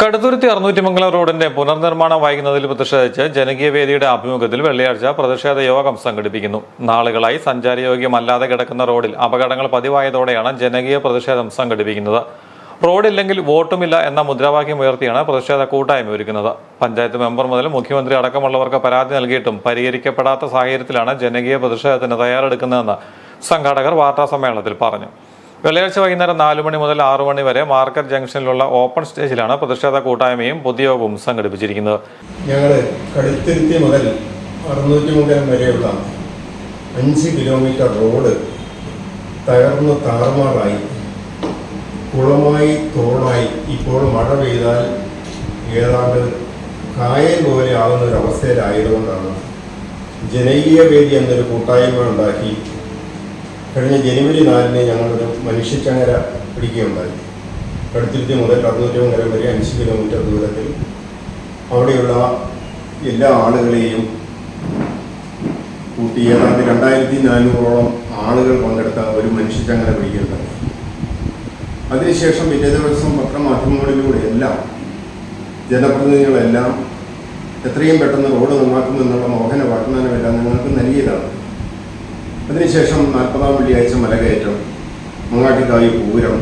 കടുത്തുരുത്തി അറുന്നൂറ്റിമംഗലം റോഡിന്റെ പുനർനിർമ്മാണം വൈകുന്നതിൽ പ്രതിഷേധിച്ച് ജനകീയ വേദിയുടെ ആഭിമുഖ്യത്തിൽ വെള്ളിയാഴ്ച പ്രതിഷേധ യോഗം സംഘടിപ്പിക്കുന്നു. നാളുകളായി സഞ്ചാരയോഗ്യമല്ലാതെ കിടക്കുന്ന റോഡിൽ അപകടങ്ങൾ പതിവായതോടെയാണ് ജനകീയ പ്രതിഷേധം സംഘടിപ്പിക്കുന്നത്. റോഡില്ലെങ്കിൽ വോട്ടുമില്ല എന്ന മുദ്രാവാക്യം ഉയർത്തിയാണ് പ്രതിഷേധ കൂട്ടായ്മ ഒരുക്കുന്നത്. പഞ്ചായത്ത് മെമ്പർ മുതൽ മുഖ്യമന്ത്രി അടക്കമുള്ളവർക്ക് പരാതി നൽകിയിട്ടും പരിഹരിക്കപ്പെടാത്ത സാഹചര്യത്തിലാണ് ജനകീയ പ്രതിഷേധത്തിന് തയ്യാറെടുക്കുന്നതെന്ന് സംഘാടകർ വാർത്താ സമ്മേളനത്തിൽ പറഞ്ഞു. വെള്ളിയാഴ്ച വൈകുന്നേരം നാലു മണി മുതൽ ആറു മണി വരെ മാർക്കറ്റ് ജംഗ്ഷനിലുള്ള ഓപ്പൺ സ്റ്റേജിലാണ് പ്രതിഷേധ കൂട്ടായ്മയും പൊതുയോഗവും സംഘടിപ്പിച്ചിരിക്കുന്നത്. ഞങ്ങൾ കടുത്തിരുത്തി മുതൽ അറുന്നൂറ്റി മുതൽ വരെയുള്ള അഞ്ച് കിലോമീറ്റർ റോഡ് തകർന്ന് താറുമാറായി കുളമായി തോടായി. ഇപ്പോൾ മഴ പെയ്താൽ ഏതാണ്ട് കായൽ പോലെ ആകുന്ന ഒരു അവസ്ഥയിലായതുകൊണ്ടാണ് ജനകീയ വേദി എന്നൊരു കൂട്ടായ്മ ഉണ്ടാക്കി കഴിഞ്ഞ ജനുവരി നാലിന് ഞങ്ങളൊരു മനുഷ്യച്ചങ്ങര പിടിക്കുകയുണ്ടായി. കടുത്തിരുത്തി മുതൽ അറുന്നൂറ്റി വരെ അഞ്ച് കിലോമീറ്റർ ദൂരത്തിൽ അവിടെയുള്ള എല്ലാ ആളുകളെയും കൂട്ടി ഏതാണ്ട് രണ്ടായിരത്തി നാനൂറോളം ആളുകൾ പങ്കെടുത്ത ഒരു മനുഷ്യച്ചങ്ങല പിടിക്കുന്നത് അതിനുശേഷം പിറ്റേ ദിവസം പത്രമാധ്യമങ്ങളിലൂടെ എല്ലാം ജനപ്രതിനിധികളെല്ലാം എത്രയും പെട്ടെന്ന് റോഡ് നന്നാക്കുമെന്നുള്ള അതിനുശേഷം നാൽപ്പതാം വെള്ളിയാഴ്ച മലകയറ്റം മങ്ങാട്ടിക്കായി പൂരം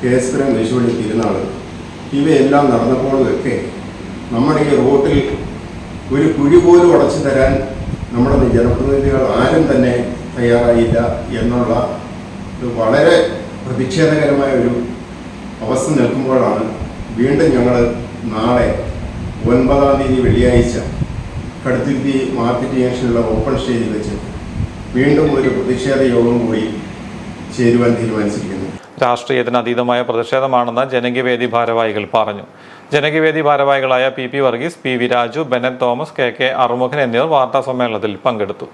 കേസ്കരം വിഷുവണി തിരുനാൾ ഇവയെല്ലാം നടന്നപ്പോഴൊക്കെ നമ്മുടെ ഈ റോട്ടിൽ ഒരു കുഴി പോലും അടച്ചു തരാൻ നമ്മുടെ ജനപ്രതിനിധികൾ ആരും തന്നെ തയ്യാറായില്ല എന്നുള്ള വളരെ പ്രതിഷേധകരമായ ഒരു അവസ്ഥ നിൽക്കുമ്പോഴാണ് വീണ്ടും ഞങ്ങൾ നാളെ ഒൻപതാം തീയതി വെള്ളിയാഴ്ച കടുത്തിരുത്തി മാർക്കറ്റ് ജംഗ്ഷനിലുള്ള ഓപ്പൺ സ്റ്റേജിൽ വെച്ച് വീണ്ടും ഒരു പ്രതിഷേധ യോഗം കൂടി ചേരുവാൻ തീരുമാനിച്ചിരിക്കുന്നു. രാഷ്ട്രീയത്തിന് അതീതമായ പ്രതിഷേധമാണെന്ന് ജനകീയവേദി ഭാരവാഹികൾ പറഞ്ഞു. ജനകീയവേദി ഭാരവാഹികളായ P P Varghese P V Raju Bennett Thomas K K Arumukhan എന്നിവർ വാർത്താ സമ്മേളനത്തിൽ പങ്കെടുത്തു.